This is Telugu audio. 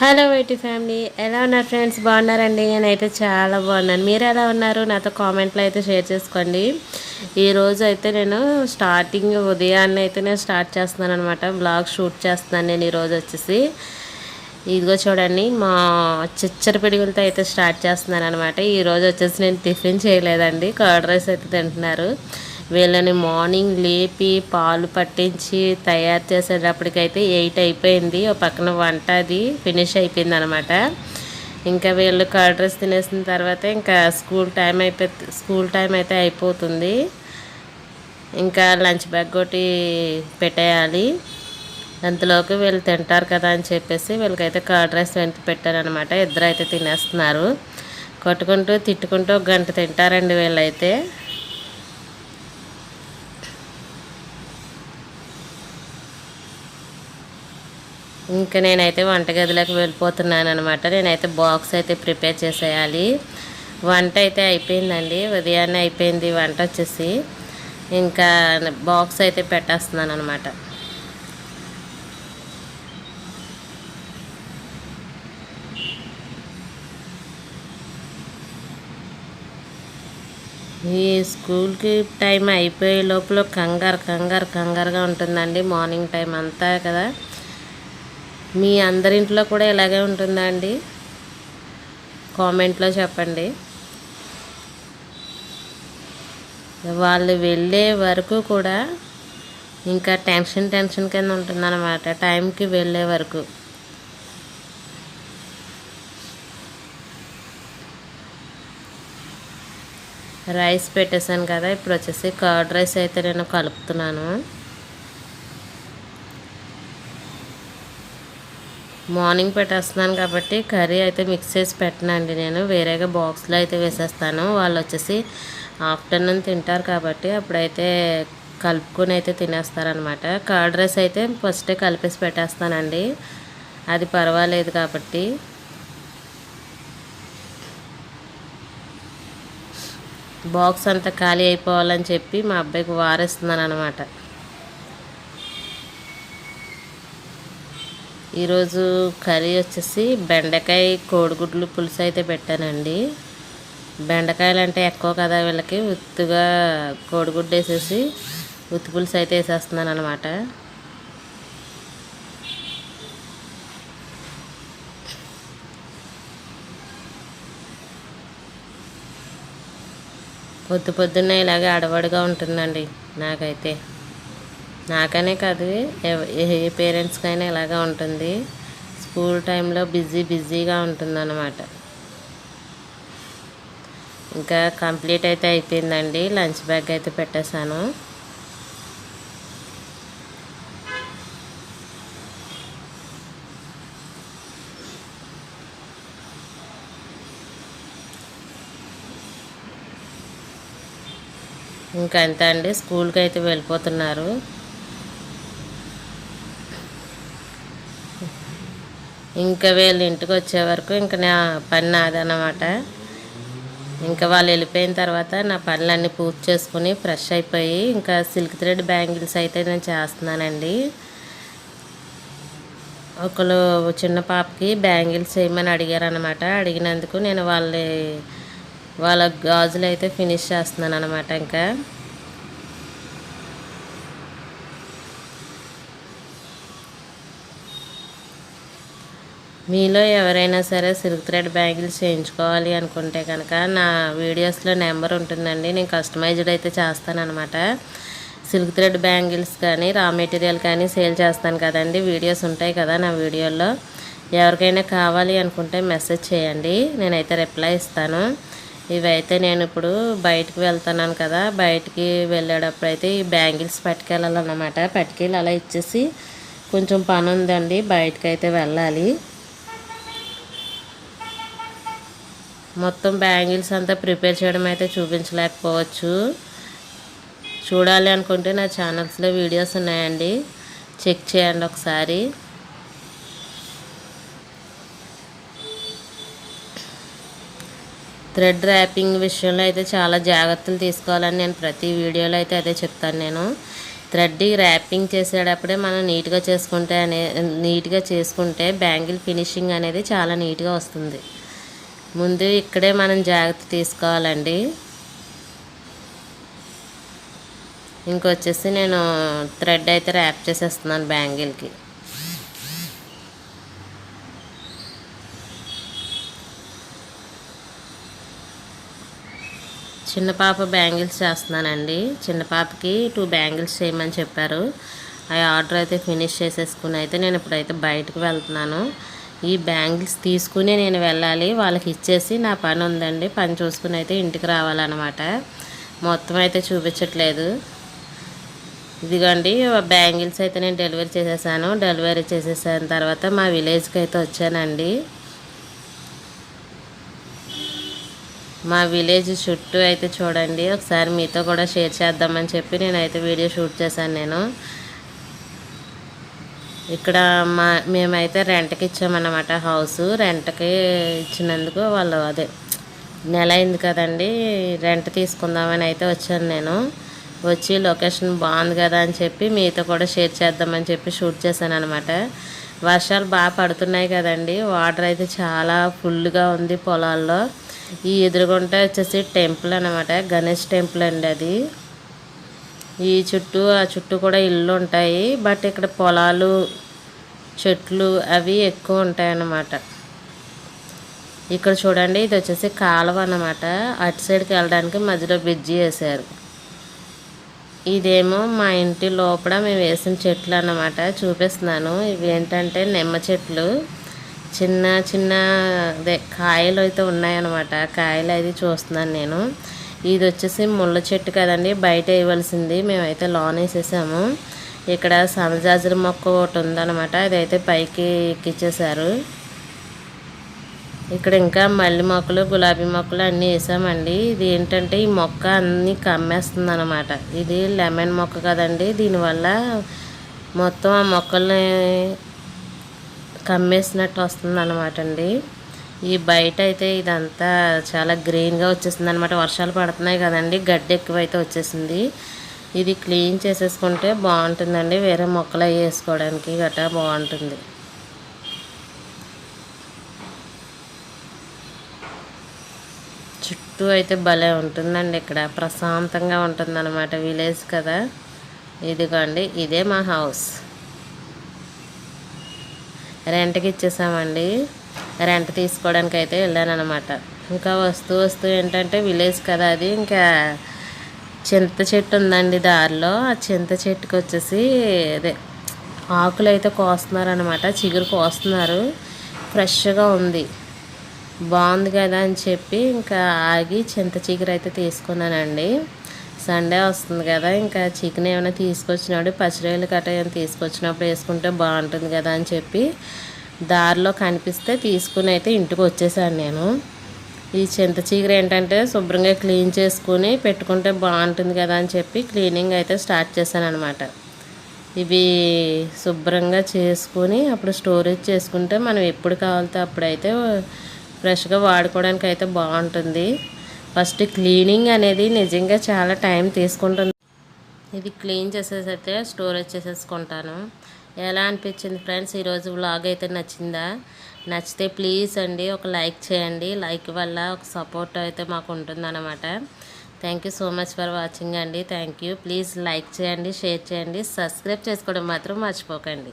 హలో వైటి ఫ్యామిలీ ఎలా ఉన్నారు ఫ్రెండ్స్ బాగున్నారండి. నేనైతే చాలా బాగున్నాను. మీరు ఎలా ఉన్నారు? నాతో కామెంట్లో అయితే షేర్ చేసుకోండి. ఈరోజు అయితే నేను స్టార్టింగ్ ఉదయాన్నే అయితే నేను స్టార్ట్ చేస్తున్నాను అనమాట బ్లాగ్ షూట్ చేస్తున్నాను నేను ఈరోజు వచ్చేసి. ఇదిగో చూడండి మా చిచ్చర పిడుగులతో అయితే స్టార్ట్ చేస్తున్నాను అనమాట ఈరోజు వచ్చేసి నేను టిఫిన్ చేయలేదండి. కర్డ్ రైస్ అయితే తింటున్నారు. వీళ్ళని మార్నింగ్ లేపి పాలు పట్టించి తయారు చేసేటప్పటికైతే ఎయిట్ అయిపోయింది. ఒక పక్కన వంట అది ఫినిష్ అయిపోయింది అనమాట ఇంకా వీళ్ళు కర్డ్ రైస్ తినేసిన తర్వాత ఇంకా స్కూల్ టైం అయిపో స్కూల్ టైం అయితే అయిపోతుంది. ఇంకా లంచ్ బ్యాగ్ ఒకటి పెట్టేయాలి. అంతలోకి వీళ్ళు తింటారు కదా అని చెప్పేసి వీళ్ళకైతే కర్డ్ రైస్ వెంట పెట్టారనమాట. ఇద్దరు అయితే తినేస్తున్నారు. కొట్టుకుంటూ తిట్టుకుంటూ ఒక గంట తింటారండి వీళ్ళైతే. ఇంకా నేనైతే వంటగదిలోకి వెళ్ళిపోతున్నాను అనమాట నేనైతే బాక్స్ అయితే ప్రిపేర్ చేసేయాలి. వంట అయితే అయిపోయిందండి. ఉదయాన్నే అయిపోయింది వంట వచ్చేసి. ఇంకా బాక్స్ అయితే పెట్టేస్తున్నాను అనమాట ఈ స్కూల్కి టైం అయిపోయే లోపల కంగారు కంగారు కంగారుగా ఉంటుందండి. మార్నింగ్ టైం అంతా కదా. మీ అందరింట్లో కూడా ఇలాగే ఉంటుందా అండి? కామెంట్లో చెప్పండి. వాళ్ళు వెళ్ళే వరకు కూడా ఇంకా టెన్షన్ టెన్షన్ కింద ఉంటుందన్నమాట. టైంకి వెళ్ళే వరకు. రైస్ పెట్టేశాను కదా ఇప్పుడు వచ్చేసి కర్డ్ రైస్ అయితే నేను కలుపుతున్నాను. మార్నింగ్ పెట్టేస్తున్నాను కాబట్టి కర్రీ అయితే మిక్స్ చేసి పెట్టనండి నేను. వేరేగా బాక్స్లో అయితే వేసేస్తాను. వాళ్ళు వచ్చేసి ఆఫ్టర్నూన్ తింటారు కాబట్టి అప్పుడైతే కలుపుకొని అయితే తినేస్తారనమాట కర్డ్ రైస్ అయితే ఫస్టే కలిపేసి పెట్టేస్తానండి. అది పర్వాలేదు కాబట్టి. బాక్స్ అంతా ఖాళీ అయిపోవాలని చెప్పి మా అబ్బాయికి వారేస్తున్నాను అనమాట ఈరోజు కర్రీ వచ్చేసి బెండకాయ కోడిగుడ్లు పులుసు అయితే పెట్టానండి. బెండకాయలు అంటే ఎక్కువ కదా వీళ్ళకి ఉత్తుగా కోడిగుడ్డు వేసేసి ఉత్తి పులుసు అయితే వేసేస్తున్నాను అనమాట పొద్దు పొద్దున్న ఇలాగే అడవడుగా ఉంటుందండి నాకైతే. నాకనే కాదు ఏ పేరెంట్స్కైనా ఇలాగా ఉంటుంది. స్కూల్ టైంలో బిజీ బిజీగా ఉంటుందన్నమాట. ఇంకా కంప్లీట్ అయితే అయిపోయిందండి. లంచ్ బ్యాగ్ అయితే పెట్టేశాను. ఇంకా అంతే అండి. స్కూల్కి అయితే వెళ్ళిపోతున్నారు. ఇంకా వీళ్ళు ఇంటికి వచ్చే వరకు ఇంకా నా పని నాదనమాట ఇంకా వాళ్ళు వెళ్ళిపోయిన తర్వాత నా పనులన్నీ పూర్తి చేసుకుని ఫ్రెష్ అయిపోయి ఇంకా సిల్క్ థ్రెడ్ బ్యాంగిల్స్ అయితే నేను చేస్తున్నానండి. ఒకళ్ళు చిన్న పాపకి బ్యాంగిల్స్ చేయమని అడిగారు అనమాట అడిగినందుకు నేను వాళ్ళ వాళ్ళ గాజులు అయితే ఫినిష్ చేస్తున్నాను అనమాట ఇంకా. మీలో ఎవరైనా సరే సిల్క్ థ్రెడ్ బ్యాంగిల్స్ చేయించుకోవాలి అనుకుంటే కనుక నా వీడియోస్లో నెంబర్ ఉంటుందండి. నేను కస్టమైజ్డ్ అయితే చేస్తానమాట సిల్క్ థ్రెడ్ బ్యాంగిల్స్ కానీ రా మెటీరియల్ కానీ సేల్ చేస్తాను కదండి. వీడియోస్ ఉంటాయి కదా నా వీడియోలో ఎవరికైనా కావాలి అనుకుంటే మెసేజ్ చేయండి. నేనైతే రిప్లై ఇస్తాను. ఇవైతే నేను ఇప్పుడు బయటికి వెళ్తున్నాను కదా. బయటికి వెళ్ళేటప్పుడు అయితే ఈ బ్యాంగిల్స్ పట్టుకెళ్ళాలన్నమాట. పట్టుకెళ్ళి అలా ఇచ్చేసి కొంచెం పని ఉందండి బయటకు అయితే వెళ్ళాలి. మొత్తం బ్యాంగిల్స్ అంతా ప్రిపేర్ చేయడం అయితే చూపించలేకపోవచ్చు. చూడాలి అనుకుంటే నా ఛానల్స్లో వీడియోస్ ఉన్నాయండి. చెక్ చేయండి ఒకసారి. థ్రెడ్ ర్యాపింగ్ విషయంలో అయితే చాలా జాగ్రత్తలు తీసుకోవాలని నేను ప్రతి వీడియోలో అయితే అదే చెప్తాను నేను. థ్రెడ్ ర్యాపింగ్ చేసేటప్పుడే మనం నీట్గా చేసుకుంటే అనే నీట్గా చేసుకుంటే బ్యాంగిల్ ఫినిషింగ్ అనేది చాలా నీట్గా వస్తుంది. ముందు ఇక్కడే మనం జాగ్రత్త తీసుకోవాలండి. ఇంకొచ్చేసి నేను థ్రెడ్ అయితే ర్యాప్ చేసేస్తున్నాను బ్యాంగిల్కి. చిన్న పాప బ్యాంగిల్స్ చేస్తున్నానండి. చిన్న పాపకి టూ బ్యాంగిల్స్ చేయమని చెప్పారు. ఆ ఆర్డర్ అయితే ఫినిష్ చేసేసుకుని అయితే నేను ఇప్పుడైతే బయటకు వెళ్తున్నాను. ఈ బ్యాంగిల్స్ తీసుకుని నేను వెళ్ళాలి. వాళ్ళకి ఇచ్చేసి నా పని ఉందండి. పని చూసుకుని అయితే ఇంటికి రావాలన్నమాట. మొత్తం అయితే చూపించట్లేదు. ఇదిగోండి బ్యాంగిల్స్ అయితే నేను డెలివరీ చేసేసాను. డెలివరీ చేసేసిన తర్వాత మా విలేజ్కి అయితే వచ్చానండి. మా విలేజ్ చుట్టూ అయితే చూడండి. ఒకసారి మీతో కూడా షేర్ చేద్దామని చెప్పి నేనైతే వీడియో షూట్ చేశాను నేను. ఇక్కడ మా మేమైతే రెంట్కి ఇచ్చామన్నమాట హౌస్ రెంట్కి ఇచ్చినందుకు వాళ్ళు అదే నెల అయింది కదండి రెంట్ తీసుకుందామని అయితే వచ్చాను నేను. వచ్చి లొకేషన్ బాగుంది కదా అని చెప్పి మీతో కూడా షేర్ చేద్దామని చెప్పి షూట్ చేశాను అనమాట వర్షాలు బాగా పడుతున్నాయి కదండి వాటర్ అయితే చాలా ఫుల్గా ఉంది పొలాల్లో. ఈ ఎదురుగుంట వచ్చేసి టెంపుల్ అనమాట గణేష్ టెంపుల్ అండి అది. ఈ చుట్టూ ఆ చుట్టూ కూడా ఇల్లు ఉంటాయి. బట్ ఇక్కడ పొలాలు చెట్లు అవి ఎక్కువ ఉంటాయి అన్నమాట ఇక్కడ చూడండి ఇది వచ్చేసి కాలువ అన్నమాట. అటు సైడ్కి వెళ్ళడానికి మధ్యలో బ్రిడ్జి వేశారు. ఇదేమో మా ఇంటి లోపల మేము వేసిన చెట్లు అన్నమాట. చూపిస్తున్నాను. ఇవి ఏంటంటే నిమ్మ చెట్లు. చిన్న చిన్న అదే కాయలు అయితే ఉన్నాయన్నమాట. కాయలు అయితే చూస్తున్నాను నేను. ఇది వచ్చేసి ముళ్ళ చెట్టు కదండి. బయట వేయవలసింది మేమైతే లోన్ వేసేసాము. ఇక్కడ సనజాజుల మొక్క ఒకటి ఉందన్నమాట. ఇదైతే పైకి ఎక్కించేశారు ఇక్కడ ఇంకా మల్లి మొక్కలు గులాబీ మొక్కలు అన్నీ వేసామండి. ఇది ఏంటంటే ఈ మొక్క అన్నీ కమ్మేస్తుంది అనమాట ఇది లెమన్ మొక్క కదండి. దీనివల్ల మొత్తం ఆ మొక్కల్ని కమ్మేసినట్టు వస్తుంది అనమాట అండి. ఈ బయట అయితే ఇదంతా చాలా గ్రీన్గా వచ్చేసింది అనమాట వర్షాలు పడుతున్నాయి కదండి. గడ్డి ఎక్కువైతే వచ్చేసింది. ఇది క్లీన్ చేసేసుకుంటే బాగుంటుందండి. వేరే మొక్కలు వేసుకోవడానికి గట్రా బాగుంటుంది. చుట్టూ అయితే భలే ఉంటుందండి. ఇక్కడ ప్రశాంతంగా ఉంటుందన్నమాట విలేజ్ కదా. ఇదిగోండి ఇదే మా హౌస్ రెంట్కి ఇచ్చేసామండి. రెంట్ తీసుకోవడానికి అయితే వెళ్ళాను అనమాట ఇంకా వస్తూ వస్తూ ఏంటంటే విలేజ్ కదా అది ఇంకా చింత చెట్టు ఉందండి దారిలో. ఆ చింత చెట్టుకి వచ్చేసి అదే ఆకులు అయితే కోస్తున్నారనమాట చిగురు కోస్తున్నారు. ఫ్రెష్గా ఉంది. బాగుంది కదా అని చెప్పి ఇంకా ఆగి చింత చిగురు అయితే తీసుకున్నానండి. సండే వస్తుంది కదా ఇంకా చికెన్ ఏమైనా తీసుకొచ్చినప్పుడు పచ్చిరొయ్యలు కట్ట ఏమైనా తీసుకొచ్చినప్పుడు వేసుకుంటే బాగుంటుంది కదా అని చెప్పి దారిలో కనిపిస్తే తీసుకుని అయితే ఇంటికి వచ్చేసాను నేను. ఈ చింత చీకర ఏంటంటే శుభ్రంగా క్లీన్ చేసుకుని పెట్టుకుంటే బాగుంటుంది కదా అని చెప్పి క్లీనింగ్ అయితే స్టార్ట్ చేశాను అనమాట ఇవి శుభ్రంగా చేసుకుని అప్పుడు స్టోరేజ్ చేసుకుంటే మనం ఎప్పుడు కావాలితే అప్పుడైతే ఫ్రెష్గా వాడుకోవడానికి అయితే బాగుంటుంది. ఫస్ట్ క్లీనింగ్ అనేది నిజంగా చాలా టైం తీసుకుంటుంది. ఇది క్లీన్ చేసేసైతే స్టోరేజ్ చేసేసుకుంటాను. ఎలా అనిపించింది ఫ్రెండ్స్? ఈరోజు వ్లాగ్ అయితే నచ్చిందా? నచ్చితే ప్లీజ్ అండి ఒక లైక్ చేయండి. లైక్ వల్ల ఒక సపోర్ట్ అయితే మాకు ఉంటుందన్నమాట. Thank you so much for watching అండి. థ్యాంక్ యూ ప్లీజ్ లైక్ చేయండి షేర్ చేయండి. సబ్స్క్రైబ్ చేసుకోవడం మాత్రం మర్చిపోకండి.